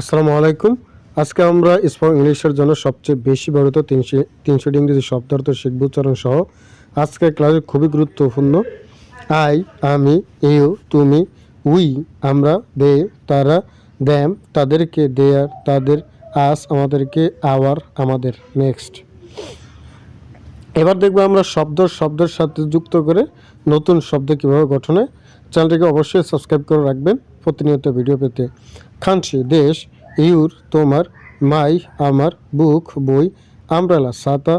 আসসালামু আলাইকুম। আজকে আমরা স্পোক ইংলিশের জন্য সবচেয়ে বেশি ব্যবহৃত তিনশো তিনশোটি ইংরেজি শব্দার্থ শিখব। উচ্চারণ সহ আজকের ক্লাসে খুবই গুরুত্বপূর্ণ। আই, আমি, ইউ, তুমি, উই, আমরা, দে, তারা দ্যাম তাদেরকে, দেয়ার, তাদের, আস, আমাদেরকে, আওয়ার, আমাদের, নেক্সট। এবার দেখব আমরা শব্দ, শব্দের সাথে যুক্ত করে নতুন শব্দ কীভাবে গঠনে। চ্যানেলটিকে অবশ্যই সাবস্ক্রাইব করে রাখবেন। প্রতিনিয়ত ভিডিও পেতে। খানসি, দেশ, ইউর, তোমার, মাই, আমার, বুক, বই, আমব্রেলা ছাতা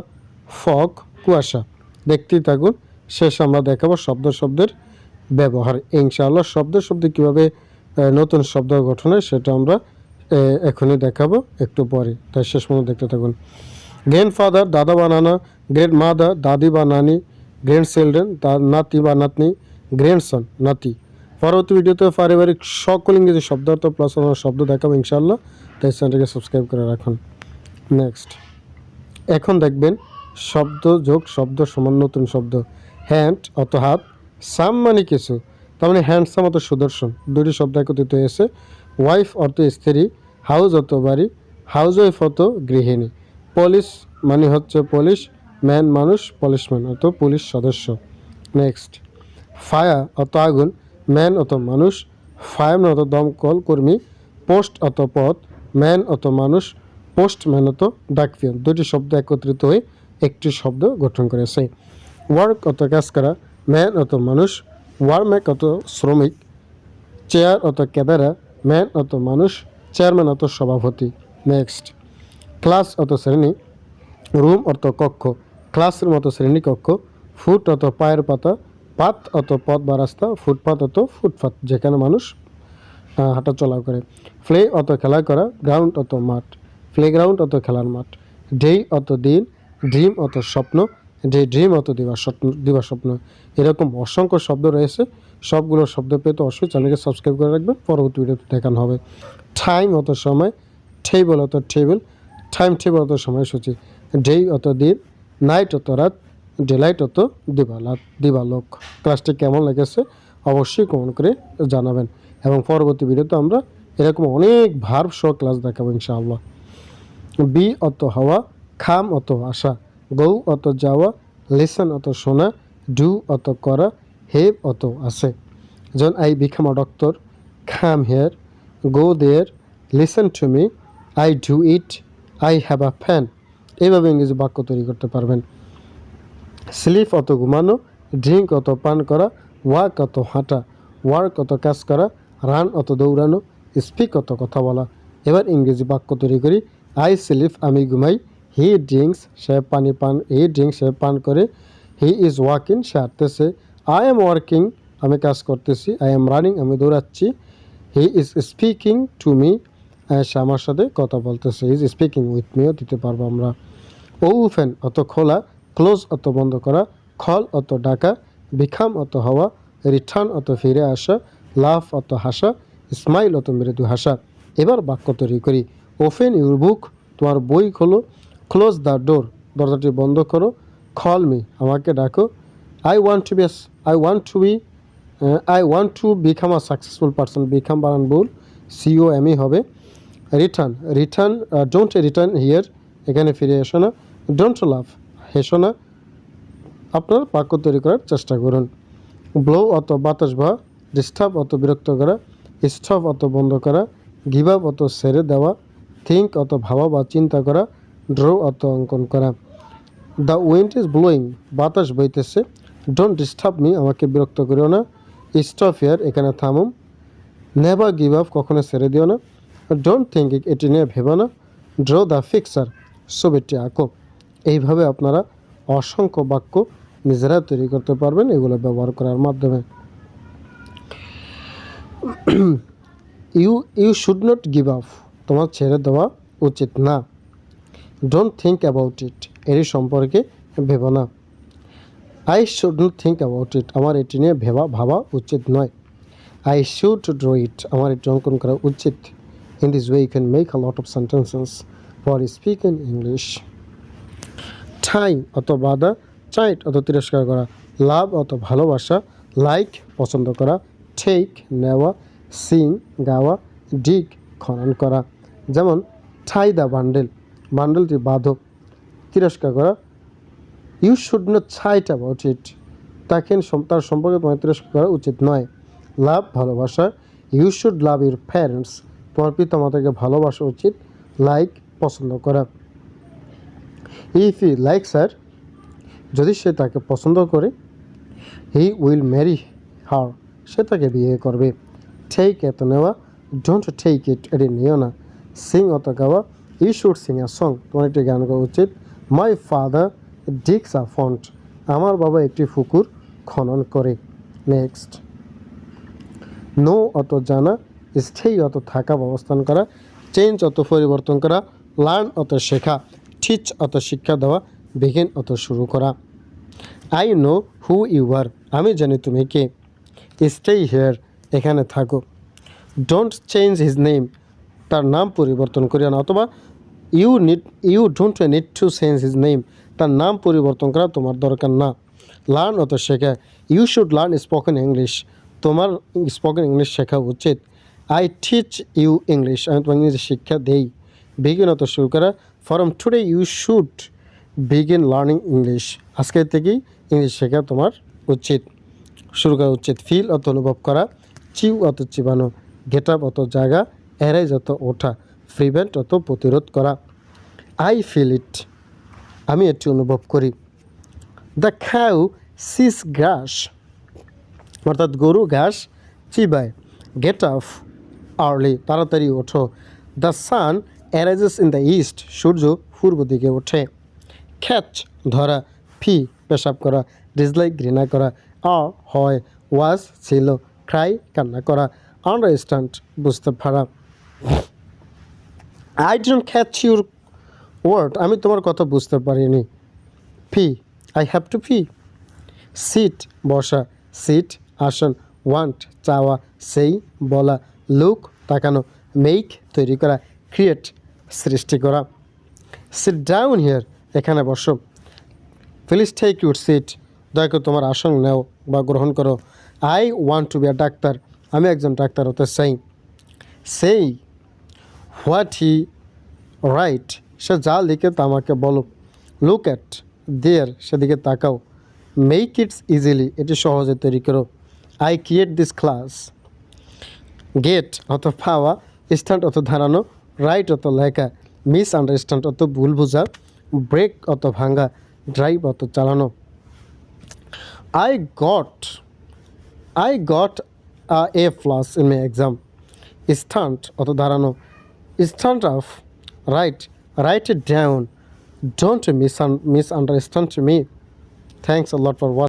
ফক, কুয়াশা। দেখতেই থাকুন, শেষ আমরা দেখাবো শব্দ শব্দের ব্যবহার। ইনশাআল্লাহ শব্দ শব্দে কীভাবে নতুন শব্দ গঠনে সেটা আমরা এখনই দেখাবো একটু পরে। তাই শেষ পর্যন্ত দেখতে থাকুন। গ্র্যান্ড ফাদার দাদা বা নানা গ্রেট মাদার দাদি বা নানি গ্র্যান্ড চিলড্রেন নাতি বা নাতনি গ্র্যান্ডসন নাতি। পরবর্তী ভিডিওতে পারিবারিক সকল ইংরেজি শব্দার্থ প্লাস শব্দ দেখাবো ইনশাআল্লাহ। তাই চ্যানেলটিকে সাবস্ক্রাইব করে রাখুন। নেক্সট এখন দেখবেন শব্দ যোগ শব্দ সমান নতুন শব্দ। হ্যান্ড অত হাত। সাম মানে কিছু। তার মানে হ্যান্ডসাম অত সুদর্শন। দুটি শব্দ একত্রিত হয়েছে। ওয়াইফ অর্থ স্ত্রী। হাউস অত বাড়ি। হাউস ওয়াইফ অত গৃহিণী। পুলিশ মানে হচ্ছে পুলিশ ম্যান মানুষ পুলিশম্যান অত পুলিশ সদস্য। নেক্সট ফায়া অত আগুন। ম্যান অত মানুষ, ফায়ারম্যান অত দমকল কর্মী, পোস্ট অত পথ ম্যান অত মানুষ, পোস্টম্যান অত ডাকপিয়ন দুটি শব্দ একত্রিত হয়ে একটি শব্দ গঠন করেছে ওয়ার্ক অত কাজ করা, ম্যান অত মানুষ, ওয়ারম্যাক অত শ্রমিক, চেয়ার অত ক্যামেরা, ম্যান অত মানুষ, চেয়ারম্যান অত সভাপতি। নেক্সট। ক্লাস অত শ্রেণি, রুম অত কক্ষ। ক্লাসরুম অত শ্রেণি কক্ষ, ফুট অত পায়ের পাতা পাত অত পথ বা রাস্তা, ফুটপাত অত ফুটপাত, যেখানে মানুষ হাঁটা চলা করে। প্লে অত খেলা করা গ্রাউন্ড অত মাঠ। প্লে গ্রাউন্ড অত খেলার মাঠ। ডে অত দিন ড্রিম অত স্বপ্ন। ডে ড্রিম অত দিবা স্বপ্ন দিবা স্বপ্ন। এরকম অসংখ্য শব্দ রয়েছে। সবগুলো শব্দ পেতে অবশ্যই চ্যানেলকে সাবস্ক্রাইব করে রাখবেন। পরবর্তী ভিডিওতে দেখানো হবে। টাইম অত সময় টেবল অত টেবিল টাইম টেবল অত সময় সময়সূচি ডে অত দিন নাইট অত রাত। ডেলাইট অত দিবালাত দিবালোক ক্লাসটি কেমন লেগেছে অবশ্যই কমেন্ট করে জানাবেন। এবং পরবর্তী ভিডিওতে আমরা এরকম অনেক ভার্ব সহ ক্লাস দেখাবো ইনশাআল্লাহ। বি অত হওয়া খাম অত আসা গৌ অত যাওয়া লিসন অত শোনা ডু অত করা হেভ অত আছে। যেমন I become a doctor come here go there listen to me I do it I have a fan এইভাবে ইংরেজি বাক্য তৈরি করতে পারবেন। স্লিপ অত ঘুমানো, ড্রিঙ্ক অত পান করা, ওয়াক অত হাঁটা, ওয়ার্ক অত কাজ করা, রান অত দৌড়ানো, স্পিক অত কথা বলা। এবার ইংরেজি বাক্য তৈরি করি। আই স্লিপ, আমি ঘুমাই। হি ড্রিঙ্কস, সে পানি পান, হি ড্রিঙ্কস, সে পান করে। হি ইজ ওয়াকিং, সে হাঁটতেছে। আই এম ওয়ার্কিং, আমি কাজ করতেছি। আই এম রানিং, আমি দৌড়াচ্ছি। He is speaking to me সে আমার সাথে কথা বলতেছে। ইজ স্পিকিং উইথ মিও দিতে পারব আমরা। ও ওফেন অত খোলা ক্লোজ অত বন্ধ করা, খল অত ডাকা বিখাম অত হওয়া রিটার্ন অত ফিরে আসা, লাফ অত হাসা স্মাইল অত মৃদু হাসা। এবার বাক্য তৈরি করি। ওপেন ইউর বুক, তোমার বই খোলো, ক্লোজ দ্য ডোর, দরজাটি বন্ধ করো, খল মি, আমাকে ডাকো। I want to be I want to be I want to become a successful person, become বানান বুল সিও এমই হবে। Return return don't return here এখানে ফিরে এসো না। ডোন্ট লাভ হেসো না। আপনার বাক্য তৈরি করার চেষ্টা করুন। ব্লো অত বাতাস বা ডিস্টার্ব অত বিরক্ত করা, স্টপ অত বন্ধ করা, গিভ আপ অত সেরে দেওয়া থিঙ্ক অত ভাবা বা চিন্তা করা, ড্র অত অঙ্কন করা। দ্য উইন্ড ইজ ব্লোয়িং, বাতাস বইতেছে। ডোন্ট ডিস্টার্ব মি, আমাকে বিরক্ত করিও না। স্টপ হেয়ার, এখানে থামুম নেভার গিভ আপ, কখনো ছেড়ে দিও না। ডোন্ট থিঙ্ক এটি নিয়ে ভেবো না। ড্র দ্য ফিক্সার, ছবিটি আঁকো। এইভাবে আপনারা অসংখ্য বাক্য নিজেরা তৈরি করতে পারবেন, এগুলো ব্যবহার করার মাধ্যমে। You you should not give up তোমার ছেড়ে দেওয়া উচিত না। ডোন্ট থিঙ্ক অ্যাবাউট ইট এরই সম্পর্কে ভেবো না। I should not think about it আমার এটি নিয়ে ভেবা, ভাবা উচিত নয়। আই শুড ড্র ইট আমার এটি অঙ্কন করা উচিত। In this way you can make a lot of sentences for speak in English time অত বাধা চাইট অত তিরস্কার করা লাভ অত ভালোবাসা লাইক পছন্দ করা ঠেক নেওয়া সিং গাওয়া ডিগ খনন করা। যেমন ঠাই দা বান্ডেল বান্ডেলটি বাঁধো তিরস্কার করা। You should not chide about it তাকে তার সম্পর্কে তোমার তিরস্কার করা উচিত নয়। লাভ ভালোবাসা you should love your parents তোমার পিতামাতাকে ভালোবাসা উচিত লাইক পছন্দ করা। ইফ ই লাইক স্যার যদি সে তাকে পছন্দ করে হি উইল ম্যারি হার সে তাকে বিয়ে করবে। টেক এত নেওয়া। ডোন্ট টেক ইট এটি নিও না। সিং অত গাওয়া। He should sing a song তোমার একটি গান গাওয়া উচিত। মাই ফাদার ডিক্স আ ফন্ট আমার বাবা একটি পুকুর খনন করে। নেক্সট নো অত জানা। স্টেই অত থাকা অবস্থান করা। চেঞ্জ অত পরিবর্তন করা। লার্ন অত শেখা। টিচ অত শিক্ষা দেওয়া বিগিন অত শুরু করা। I know who you are আমি জানি তুমি কে। স্টে হেয়ার এখানে থাকো। ডোন্ট চেঞ্জ হিজ নেম তার নাম পরিবর্তন করিও না, অথবা you need you don't need to change his name তার নাম পরিবর্তন করা তোমার দরকার না। লার্ন অত শেখা you should learn spoken English তোমার স্পোকেন ইংলিশ শেখা উচিত। আই টিচ ইউ ইংলিশ আমি তোমার ইংরেজি শিক্ষা দেই। অত শুরু করা from today you should begin learning English আজকে থেকেই ইংলিশ শেখা তোমার উচিত। শুরু করা উচিত। ফিল অত অনুভব করা চিউ অত চিবানো গেট আপ অত জায়গা অ্যারাইজ অত ওঠা প্রিভেন্ট অত প্রতিরোধ করা। আই ফিল ইট আমি এটি অনুভব করি। দ্য খাউ সিস গ্রাস অর্থাৎ গরু ঘাস চিবায়। গেট আপ আর্লি তাড়াতাড়ি ওঠো। The sun arises in the east সূর্য পূর্ব দিকে ওঠে। খ্যাচ ধরা, ফি, পেশাব করা ডিসলাইক ঘৃণা করা অ হয়, ওয়াজ, ছিল, ক্রাই, কান্না করা আন্ডারস্ট্যান্ড বুঝতে পারা। I don't catch your word আমি তোমার কথা বুঝতে পারিনি। Fee I have to fee sit, বসা, সিট, আসন ওয়ান্ট চাওয়া সেই বলা লুক তাকানো মেক তৈরি করা ক্রিয়েট সৃষ্টি করা। সিট ডাউন হিয়ার এখানে বসো। প্লিজ টেক ইউর সিট দয়া করে তোমার আসন নেও বা গ্রহণ করো। I want to be a doctor আমি একজন ডাক্তার হতে চাই। সেই হোয়াট হি রাইট সে যা লিখে তা আমাকে বলো। লুক অ্যাট দেয়ার সেদিকে তাকাও। মেক ইটস ইজিলি এটি সহজে তৈরি করো। I create this class get অত পাওয়া স্ট্যান্ড অত ধারানো। রাইট অত লেখা মিস আন্ডারস্ট্যান্ড অত ভুল বোঝা ব্রেক অত ভাঙ্গা ড্রাইভ অত চালানো। I got I got A plus in my exam stand অত দাঁড়ানো। Stand of right right it down don't miss miss understand me thanks a lot for watch